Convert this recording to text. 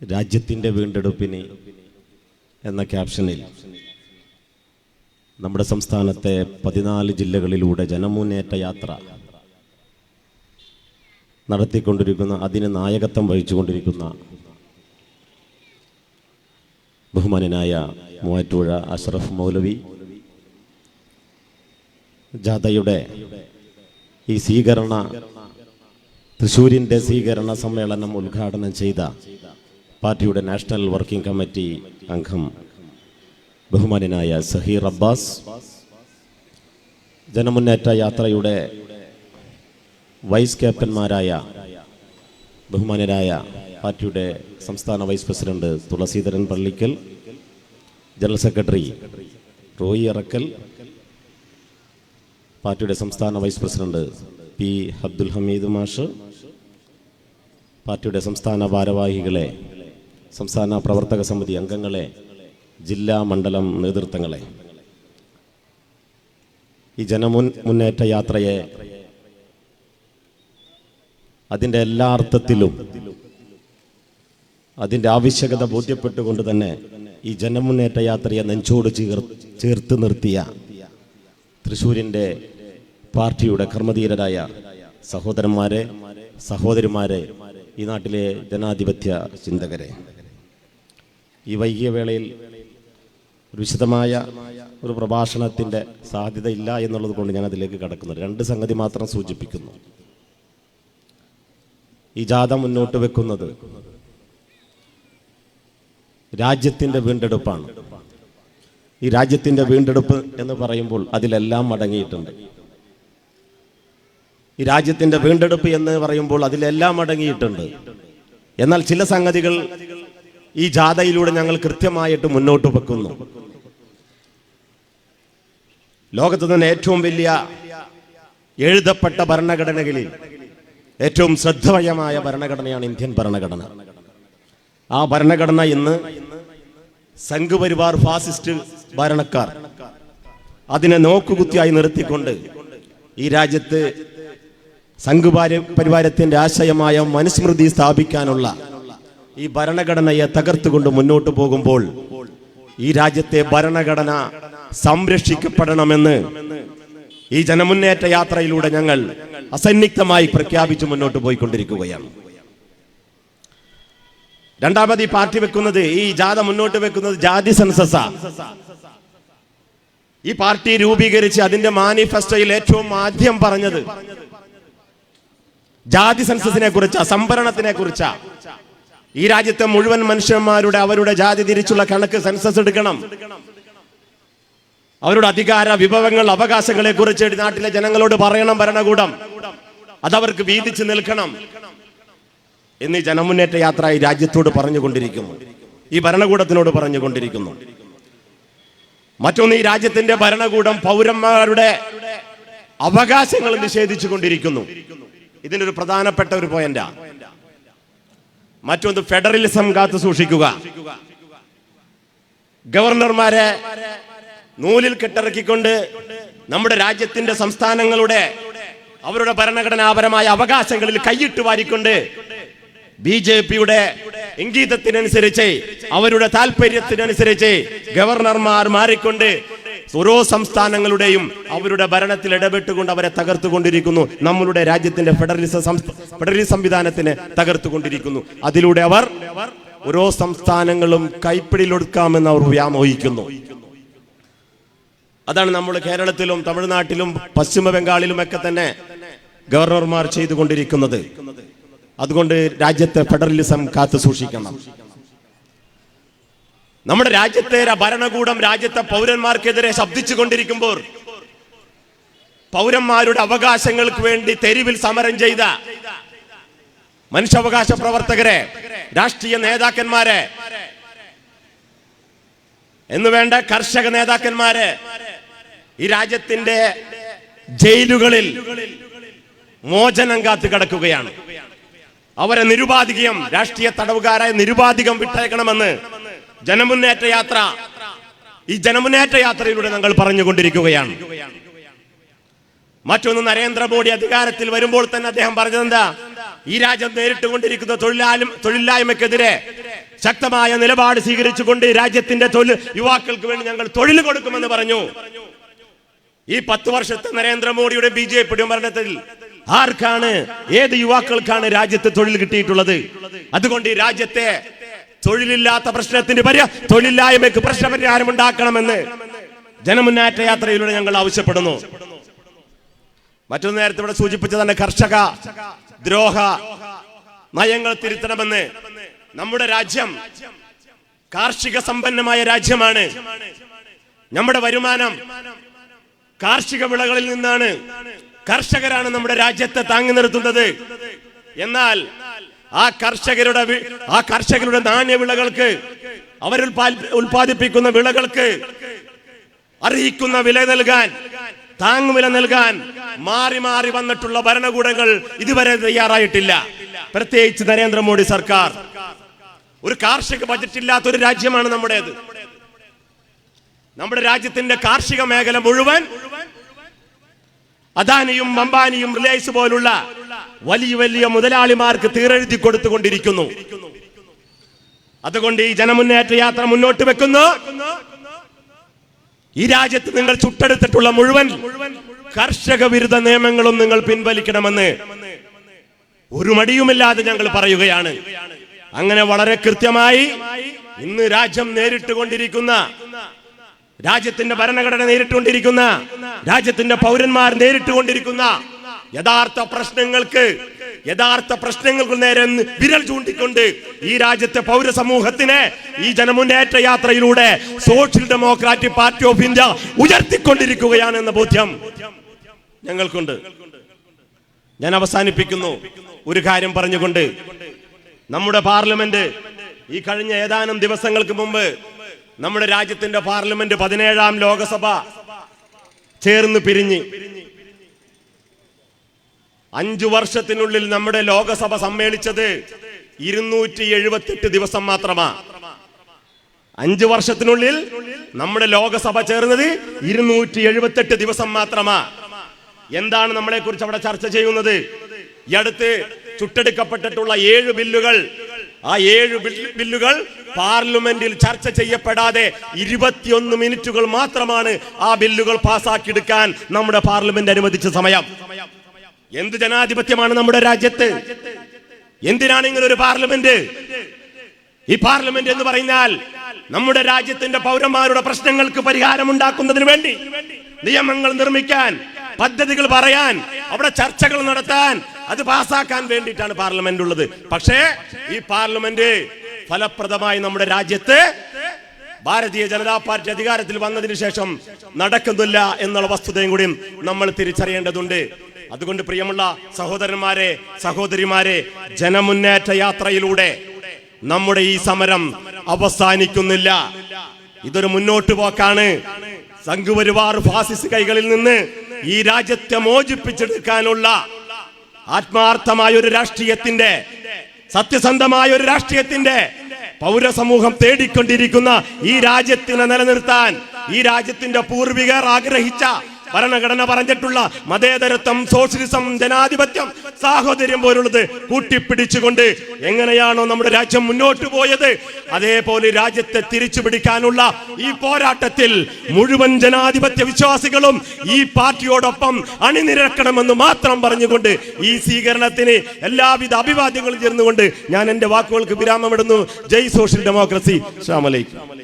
രാജ്യത്തിന്റെ വീണ്ടെടുപ്പിന് എന്ന ക്യാപ്ഷനിൽ നമ്മുടെ സംസ്ഥാനത്തെ പതിനാല് ജില്ലകളിലൂടെ ജനമുന്നേറ്റ യാത്ര നടത്തിക്കൊണ്ടിരിക്കുന്ന അതിന് നായകത്വം വഹിച്ചുകൊണ്ടിരിക്കുന്ന ബഹുമാനനായ മൂവാറ്റുപുഴ അഷ്റഫ് മൗലവി ജാഥയുടെ ഈ സ്വീകരണ തൃശൂരിന്റെ സ്വീകരണ സമ്മേളനം ഉദ്ഘാടനം ചെയ്ത പാർട്ടിയുടെ നാഷണൽ വർക്കിംഗ് കമ്മിറ്റി അംഗം ബഹുമാനനായ സഹീർ അബ്ബാസ്. ജനമുന്നേറ്റ യാത്രയുടെ വൈസ് ക്യാപ്റ്റന്മാരായ ബഹുമാനരായ പാർട്ടിയുടെ സംസ്ഥാന vice president Thulaseedharan Pallikkal general secretary Roy Arakkal പാർട്ടിയുടെ സംസ്ഥാന vice president P Abdul Hameed മാഷ് പാർട്ടിയുടെ സംസ്ഥാന ഭാരവാഹികളെ സംസ്ഥാന പ്രവർത്തക സമിതി അംഗങ്ങളെ ജില്ലാ മണ്ഡലം നേതൃത്വങ്ങളെ. ഈ ജനമുൻ മുന്നേറ്റ യാത്രയെ അതിന്റെ എല്ലാ അർത്ഥത്തിലും അതിന്റെ ആവശ്യകത ബോധ്യപ്പെട്ടുകൊണ്ട് തന്നെ ഈ ജനമുന്നേറ്റ യാത്രയെ നെഞ്ചോട് ചേർ ചേർത്ത് നിർത്തിയ തൃശ്ശൂരിന്റെ പാർട്ടിയുടെ കർമ്മധീരരായ സഹോദരന്മാരെ സഹോദരിമാരെ ഈ നാട്ടിലെ ജനാധിപത്യ ചിന്തകരെ. ഈ വൈകിയ വേളയിൽ ഒരു വിശദമായ ഒരു പ്രഭാഷണത്തിന്റെ സാധ്യതയില്ല എന്നുള്ളത് കൊണ്ട് ഞാൻ അതിലേക്ക് കടക്കുന്നു. രണ്ട് സംഗതി മാത്രം സൂചിപ്പിക്കുന്നു. ഈ ജാഥ മുന്നോട്ട് വെക്കുന്നത് രാജ്യത്തിന്റെ വീണ്ടെടുപ്പാണ്. ഈ രാജ്യത്തിന്റെ വീണ്ടെടുപ്പ് എന്ന് പറയുമ്പോൾ അതിലെല്ലാം അടങ്ങിയിട്ടുണ്ട് ഈ രാജ്യത്തിന്റെ വീണ്ടെടുപ്പ് എന്ന് പറയുമ്പോൾ അതിലെല്ലാം അടങ്ങിയിട്ടുണ്ട് എന്നാൽ ചില സംഗതികൾ ഈ ജാഥയിലൂടെ ഞങ്ങൾ കൃത്യമായിട്ട് മുന്നോട്ട് വെക്കുന്നു. ലോകത്ത് തന്നെ ഏറ്റവും വലിയ എഴുതപ്പെട്ട ഭരണഘടനകളിൽ ഏറ്റവും ശ്രദ്ധവയമായ ഭരണഘടനയാണ് ഇന്ത്യൻ ഭരണഘടന. ആ ഭരണഘടന ഇന്ന് സംഘപരിവാർ ഫാസിസ്റ്റ് ഭരണക്കാർ അതിനെ നോക്കുകുത്തിയായി നിർത്തിക്കൊണ്ട് ഈ രാജ്യത്ത് സംഘപാര പരിവാരത്തിന്റെ ആശയമായ മനുസ്മൃതി സ്ഥാപിക്കാനുള്ള ഈ ഭരണഘടനയെ തകർത്തുകൊണ്ട് മുന്നോട്ട് പോകുമ്പോൾ ഈ രാജ്യത്തെ ഭരണഘടന സംരക്ഷിക്കപ്പെടണമെന്ന് ഈ ജനമുന്നേറ്റ യാത്രയിലൂടെ ഞങ്ങൾ അസന്നിഗ്ധമായി പ്രഖ്യാപിച്ചു മുന്നോട്ട് പോയിക്കൊണ്ടിരിക്കുകയാണ്. രണ്ടാമത് ഈ പാർട്ടി വെക്കുന്നത് ഈ ജാഥ മുന്നോട്ട് വെക്കുന്നത് ജാതി സെൻസസ. ഈ പാർട്ടി രൂപീകരിച്ച് അതിന്റെ മാനിഫെസ്റ്റോയിൽ ഏറ്റവും ആദ്യം പറഞ്ഞത് ജാതി സെൻസസിനെ കുറിച്ചാ സംഭരണത്തിനെ കുറിച്ചാ. ഈ രാജ്യത്തെ മുഴുവൻ മനുഷ്യന്മാരുടെ അവരുടെ ജാതി തിരിച്ചുള്ള കണക്ക് സെൻസസ് എടുക്കണം. അവരുടെ അധികാര വിഭവങ്ങൾ അവകാശങ്ങളെ കുറിച്ച് നാട്ടിലെ ജനങ്ങളോട് പറയണം ഭരണകൂടം. അതവർക്ക് വീതിച്ചു നിൽക്കണം. എന്ന് ജനമുന്നേറ്റ യാത്ര ഈ രാജ്യത്തോട് പറഞ്ഞുകൊണ്ടിരിക്കുന്നു. ഈ ഭരണകൂടത്തിനോട് പറഞ്ഞുകൊണ്ടിരിക്കുന്നു. മറ്റൊന്ന് ഈ രാജ്യത്തിന്റെ ഭരണകൂടം പൗരന്മാരുടെ അവകാശങ്ങൾ നിഷേധിച്ചു കൊണ്ടിരിക്കുന്നു ഇതിനൊരു പ്രധാനപ്പെട്ട ഒരു പോയിന്റാ മറ്റൊന്ന് ഫെഡറലിസം കാത്തു സൂക്ഷിക്കുക. ഗവർണർമാരെ നൂലിൽ കെട്ടിറക്കിക്കൊണ്ട് നമ്മുടെ രാജ്യത്തിന്റെ സംസ്ഥാനങ്ങളുടെ അവരുടെ ഭരണഘടനാപരമായ അവകാശങ്ങളിൽ കൈയിട്ട് വാരിക്കൊണ്ട് ബി ജെ പിയുടെ ഇംഗീതത്തിനനുസരിച്ച് അവരുടെ താല്പര്യത്തിനനുസരിച്ച് ഗവർണർമാർ മാറിക്കൊണ്ട് ഓരോ സംസ്ഥാനങ്ങളുടെയും അവരുടെ ഭരണത്തിൽ ഇടപെട്ടുകൊണ്ട് അവരെ തകർത്തുകൊണ്ടിരിക്കുന്നു. നമ്മളുടെ രാജ്യത്തിന്റെ ഫെഡറലിസം ഫെഡറലിസം സംവിധാനത്തിന് തകർത്തുകൊണ്ടിരിക്കുന്നു. അതിലൂടെ അവർ ഓരോ സംസ്ഥാനങ്ങളും കൈപ്പിടിയിലൊടുക്കാമെന്ന് അവർ വ്യാമോഹിക്കുന്നു. അതാണ് നമ്മൾ കേരളത്തിലും തമിഴ്നാട്ടിലും പശ്ചിമ ബംഗാളിലും ഒക്കെ തന്നെ ഗവർണർമാർ ചെയ്തുകൊണ്ടിരിക്കുന്നത്. അതുകൊണ്ട് രാജ്യത്തെ ഫെഡറലിസം കാത്തു സൂക്ഷിക്കണം നമ്മുടെ രാജ്യത്തെ ഭരണകൂടം രാജ്യത്തെ പൗരന്മാർക്കെതിരെ ശബ്ദിച്ചു കൊണ്ടിരിക്കുമ്പോൾ പൗരന്മാരുടെ അവകാശങ്ങൾക്ക് വേണ്ടി തെരുവിൽ സമരം ചെയ്ത മനുഷ്യാവകാശ പ്രവർത്തകരെ രാഷ്ട്രീയ നേതാക്കന്മാരെ എന്ന് വേണ്ട കർഷക നേതാക്കന്മാരെ ഈ രാജ്യത്തിന്റെ ജയിലുകളിൽ മോചനം കാത്തു കിടക്കുകയാണ്. അവരെ നിരുപാധികം രാഷ്ട്രീയ തടവുകാരായ നിരുപാധികം വിട്ടേക്കണമെന്ന് ജനമുന്നേറ്റ യാത്ര. ഈ ജനമുന്നേറ്റ യാത്രയിലൂടെ ഞങ്ങൾ പറഞ്ഞുകൊണ്ടിരിക്കുകയാണ്. മറ്റൊന്ന് നരേന്ദ്രമോദി അധികാരത്തിൽ വരുമ്പോൾ തന്നെ അദ്ദേഹം പറഞ്ഞതെന്താ ഈ രാജ്യം നേരിട്ടുകൊണ്ടിരിക്കുന്ന തൊഴിലാലും തൊഴിലില്ലായ്മക്കെതിരെ ശക്തമായ നിലപാട് സ്വീകരിച്ചുകൊണ്ട് രാജ്യത്തിന്റെ തൊഴിൽ യുവാക്കൾക്ക് വേണ്ടി ഞങ്ങൾ തൊഴിൽ കൊടുക്കുമെന്ന് പറഞ്ഞു. ഈ പത്ത് വർഷത്തെ നരേന്ദ്രമോദിയുടെ ബി ജെ പിയുടെ ഭരണത്തിൽ ആർക്കാണ് ഏത് യുവാക്കൾക്കാണ് രാജ്യത്ത് തൊഴിൽ കിട്ടിയിട്ടുള്ളത്? അതുകൊണ്ട് ഈ രാജ്യത്തെ തൊഴിലില്ലാത്ത പ്രശ്നത്തിന്റെ പരി തൊഴിലില്ലായ്മയ്ക്ക് പ്രശ്നപരിഹാരം ഉണ്ടാക്കണമെന്ന് ജനമുന്നേറ്റ യാത്രയിലൂടെ ഞങ്ങൾ ആവശ്യപ്പെടുന്നു. മറ്റൊരു നേരത്തെ ഇവിടെ സൂചിപ്പിച്ച തന്നെ കർഷക ദ്രോഹ നയങ്ങൾ തിരുത്തണമെന്ന് നമ്മുടെ രാജ്യം കാർഷിക സമ്പന്നമായ രാജ്യമാണ്. നമ്മുടെ വരുമാനം കാർഷിക വിളകളിൽ നിന്നാണ് കർഷകരാണ് നമ്മുടെ രാജ്യത്തെ താങ്ങി നിർത്തുന്നത്. എന്നാൽ ആ കർഷകരുടെ ആ കർഷകരുടെ നാണ്യവിളകൾക്ക് അവർ ഉൽപ്പാദിപ്പിക്കുന്ന വിളകൾക്ക് അർഹിക്കുന്ന വില നൽകാൻ താങ്ങുവില നൽകാൻ മാറി മാറി വന്നിട്ടുള്ള ഭരണകൂടങ്ങൾ ഇതുവരെ തയ്യാറായിട്ടില്ല. പ്രത്യേകിച്ച് നരേന്ദ്രമോദി സർക്കാർ. ഒരു കാർഷിക ബജറ്റ് ഇല്ലാത്ത ഒരു രാജ്യമാണ് നമ്മുടേത്. നമ്മുടെ രാജ്യത്തിന്റെ കാർഷിക മേഖല മുഴുവൻ അദാനിയും അംബാനിയും റിലയൻസ് പോലുള്ള വലിയ വലിയ മുതലാളിമാർക്ക് തീരെഴുതി കൊടുത്തുകൊണ്ടിരിക്കുന്നു. അതുകൊണ്ട് ഈ ജനമുന്നേറ്റ യാത്ര മുന്നോട്ട് വെക്കുന്നു. ഈ രാജ്യത്ത് നിങ്ങൾ ചുട്ടെടുത്തിട്ടുള്ള മുഴുവൻ കർഷക വിരുദ്ധ നിയമങ്ങളും നിങ്ങൾ പിൻവലിക്കണമെന്ന് ഒരു മടിയുമില്ലാതെ ഞങ്ങൾ പറയുകയാണ്. അങ്ങനെ വളരെ കൃത്യമായി ഇന്ന് രാജ്യം നേരിട്ടുകൊണ്ടിരിക്കുന്ന രാജ്യത്തിന്റെ ഭരണഘടന നേരിട്ടുകൊണ്ടിരിക്കുന്ന രാജ്യത്തിന്റെ പൗരന്മാർ നേരിട്ടുകൊണ്ടിരിക്കുന്ന യഥാർത്ഥ പ്രശ്നങ്ങൾക്ക് യഥാർത്ഥ പ്രശ്നങ്ങൾക്ക് നേരെ വിരൽ ചൂണ്ടിക്കൊണ്ട് ഈ രാജ്യത്തെ പൗരസമൂഹത്തിനെ ഈ ജനമുന്നേറ്റ യാത്രയിലൂടെ social democratic party of India ഉയർത്തിക്കൊണ്ടിരിക്കുകയാണ് എന്ന ബോധ്യം ഞങ്ങൾക്കുണ്ട്. ഞാൻ അവസാനിപ്പിക്കുന്നു. ഒരു കാര്യം പറഞ്ഞുകൊണ്ട് നമ്മുടെ പാർലമെന്റ് ഈ കഴിഞ്ഞ ഏതാനും ദിവസങ്ങൾക്ക് മുമ്പ് നമ്മുടെ രാജ്യത്തിന്റെ പാർലമെന്റ് പതിനേഴാം ലോകസഭ ചേർന്ന് പിരിഞ്ഞ് അഞ്ചു വർഷത്തിനുള്ളിൽ നമ്മുടെ ലോകസഭ സമ്മേളിച്ചത് ഇരുന്നൂറ്റി എഴുപത്തെട്ട് ദിവസം മാത്രമാ. അഞ്ചു വർഷത്തിനുള്ളിൽ നമ്മുടെ ലോകസഭ ചേർന്നത് ഇരുന്നൂറ്റി എഴുപത്തെട്ട് ദിവസം മാത്രമാ. എന്താണ് നമ്മളെ കുറിച്ച് അവിടെ ചർച്ച ചെയ്യുന്നത്? ഈ അടുത്ത് ചുട്ടെടുക്കപ്പെട്ടിട്ടുള്ള ഏഴ് ബില്ലുകൾ ആ ഏഴ് ബില്ലുകൾ പാർലമെന്റിൽ ചർച്ച ചെയ്യപ്പെടാതെ ഇരുപത്തിയൊന്ന് മിനിറ്റുകൾ മാത്രമാണ് ആ ബില്ലുകൾ പാസ്സാക്കിയെടുക്കാൻ നമ്മുടെ പാർലമെന്റ് അനുവദിച്ച സമയം. എന്ത് ജനാധിപത്യമാണ് നമ്മുടെ രാജ്യത്ത്? എന്തിനാണ് ഇങ്ങനെ ഒരു പാർലമെന്റ്? ഈ പാർലമെന്റ് എന്ന് പറഞ്ഞാൽ നമ്മുടെ രാജ്യത്തിന്റെ പൗരന്മാരുടെ പ്രശ്നങ്ങൾക്ക് പരിഹാരം ഉണ്ടാക്കുന്നതിന് വേണ്ടി നിയമങ്ങൾ നിർമ്മിക്കാൻ പദ്ധതികൾ പറയാൻ അവിടെ ചർച്ചകൾ നടത്താൻ അത് പാസാക്കാൻ വേണ്ടിയിട്ടാണ് പാർലമെന്റ് ഉള്ളത്. പക്ഷേ ഈ പാർലമെന്റ് ഫലപ്രദമായി നമ്മുടെ രാജ്യത്ത് ഭാരതീയ ജനതാ പാർട്ടി അധികാരത്തിൽ വന്നതിന് ശേഷം നടക്കുന്നില്ല എന്നുള്ള വസ്തുതയും കൂടി നമ്മൾ തിരിച്ചറിയേണ്ടതുണ്ട്. അതുകൊണ്ട് പ്രിയമുള്ള സഹോദരന്മാരെ സഹോദരിമാരെ ജനമുന്നേറ്റ യാത്രയിലൂടെ നമ്മുടെ ഈ സമരം അവസാനിക്കുന്നില്ല. ഇതൊരു മുന്നോട്ട് പോക്കാണ്. സംഘപരിവാർ ഫാസിസ് കൈകളിൽ നിന്ന് ഈ രാജ്യത്തെ മോചിപ്പിച്ചെടുക്കാനുള്ള ആത്മാർത്ഥമായ ഒരു രാഷ്ട്രീയത്തിന്റെ സത്യസന്ധമായ ഒരു രാഷ്ട്രീയത്തിന്റെ പൗരസമൂഹം തേടിക്കൊണ്ടിരിക്കുന്ന ഈ രാജ്യത്തിനെ നിലനിർത്താൻ ഈ രാജ്യത്തിന്റെ പൂർവികർ ആഗ്രഹിച്ച ഭരണഘടന പറഞ്ഞിട്ടുള്ള മതേതരത്വം സോഷ്യലിസം ജനാധിപത്യം സാഹോദര്യം പോലുള്ളത് കൂട്ടിപ്പിടിച്ചുകൊണ്ട് എങ്ങനെയാണോ നമ്മുടെ രാജ്യം മുന്നോട്ട് പോയത്. അതേപോലെ രാജ്യത്തെ തിരിച്ചു പിടിക്കാനുള്ള ഈ പോരാട്ടത്തിൽ മുഴുവൻ ജനാധിപത്യ വിശ്വാസികളും ഈ പാർട്ടിയോടൊപ്പം അണിനിരക്കണമെന്ന് മാത്രം പറഞ്ഞുകൊണ്ട് ഈ സ്വീകരണത്തിന് എല്ലാവിധ അഭിവാദ്യങ്ങളും ചേർന്നുകൊണ്ട് ഞാൻ എന്റെ വാക്കുകൾക്ക് വിരാമമിടുന്നു. ജയ് സോഷ്യൽ ഡെമോക്രസി. അലൈക്കും.